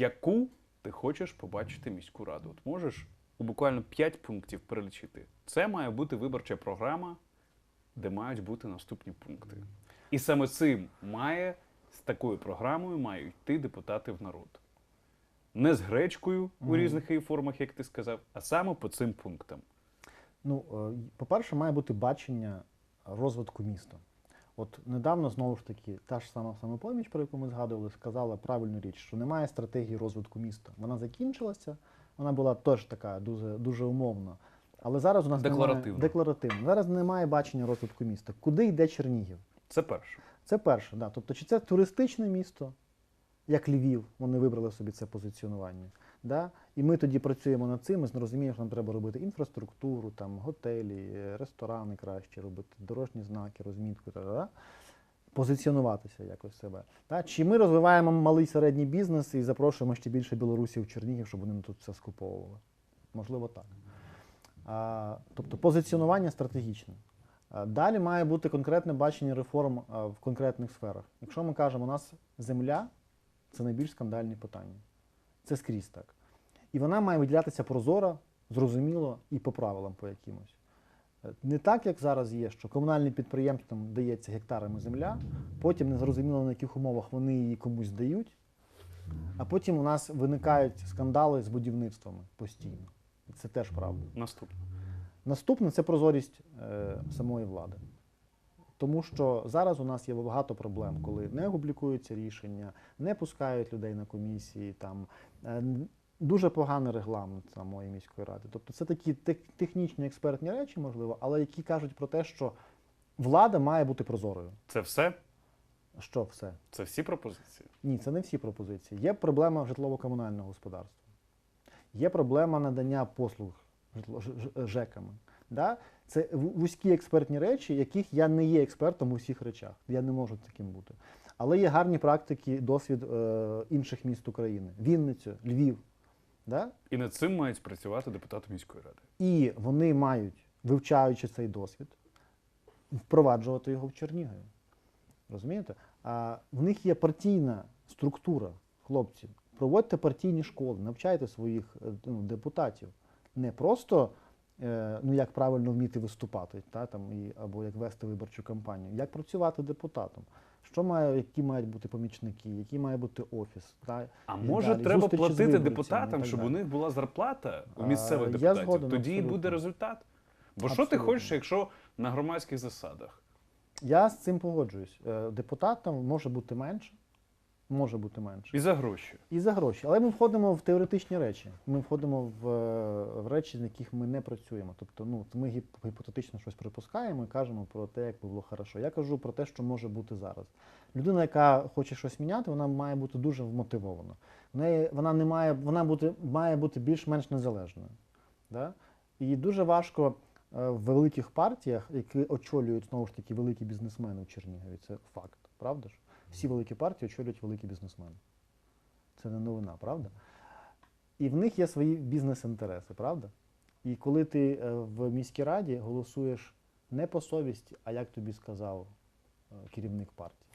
яку ти хочеш побачити міську раду? От можеш у буквально 5 пунктів перелічити. Це має бути виборча програма, де мають бути наступні пункти. І саме цим має з такою програмою мають йти депутати в народ. Не з гречкою у різних її формах, як ти сказав, а саме по цим пунктам. Ну, е, по-перше, має бути бачення розвитку міста. От недавно знову ж таки та ж сама самопоміч, про яку ми згадували, сказала правильну річ, що немає стратегії розвитку міста. Вона закінчилася, вона була теж така дуже, дуже умовна. Але зараз у нас Декларативно. немає декларативно. Зараз немає бачення розвитку міста. Куди йде Чернігів? Це перше. Це перше, да. Тобто, чи це туристичне місто, як Львів, вони вибрали собі це позиціонування. Да? І ми тоді працюємо над цим, ми розуміємо, що нам треба робити інфраструктуру, там, готелі, ресторани краще робити, дорожні знаки, розмітку, та, да? позиціонуватися якось себе. Да? Чи ми розвиваємо малий середній бізнес і запрошуємо ще більше білорусів в Чернігів, щоб вони тут все скуповували? Можливо, так. А, тобто позиціонування стратегічне. Далі має бути конкретне бачення реформ в конкретних сферах. Якщо ми кажемо, у нас земля це найбільш скандальні питання. Це скрізь так. І вона має виділятися прозоро, зрозуміло і по правилам по якимось. Е, Не так, як зараз є, що комунальним підприємствам дається гектарами земля, потім незрозуміло на яких умовах вони її комусь дають, а потім у нас виникають скандали з будівництвами постійно. Це теж правда. Наступне. Наступне це прозорість е, самої влади. Тому що зараз у нас є багато проблем, коли не публікуються рішення, не пускають людей на комісії, там е, дуже поганий регламент самої міської ради. Тобто це такі технічні експертні речі, можливо, але які кажуть про те, що влада має бути прозорою. Це все? Що все? Це всі пропозиції. Ні, це не всі пропозиції. Є проблема житлово-комунального господарства. Є проблема надання послуг житло- ЖЕКами. Да? Це вузькі експертні речі, яких я не є експертом у всіх речах. Я не можу таким бути. Але є гарні практики, досвід е, інших міст України: Вінницю, Львів. Да? І над цим мають спрацювати депутати міської ради. І вони мають, вивчаючи цей досвід, впроваджувати його в Чернігові. Розумієте? А в них є партійна структура, хлопці. Проводьте партійні школи, навчайте своїх е, ну, депутатів. Не просто ну, як правильно вміти виступати, та, там, і, або як вести виборчу кампанію, як працювати депутатом. Що має, які мають бути помічники, який має бути офіс. Та, А може далі. треба Зустрічі платити депутатам, щоб у них була зарплата у А, місцевих я депутатів? згоден, Тоді і абсолютно. буде результат. Бо що ти хочеш, якщо на громадських засадах? Я з цим погоджуюсь. Е, Депутатам може бути менше, може бути менше. І за гроші. І за гроші. Але ми входимо в теоретичні речі. Ми входимо в, е, в речі, з яких ми не працюємо. Тобто, ну, ми гіп- гіпотетично щось припускаємо і кажемо про те, як би було хорошо. Я кажу про те, що може бути зараз. Людина, яка хоче щось міняти, вона має бути дуже вмотивована. В неї вона не має, вона бути, має бути більш-менш незалежною. Да? І дуже важко в великих партіях, які очолюють знову ж таки великі бізнесмени у Чернігові. Це факт, правда ж? Всі великі партії очолюють великі бізнесмени. Це не новина, правда? І в них є свої бізнес-інтереси, правда? І коли ти е, в міській раді голосуєш не по совісті, а як тобі сказав е, керівник партії.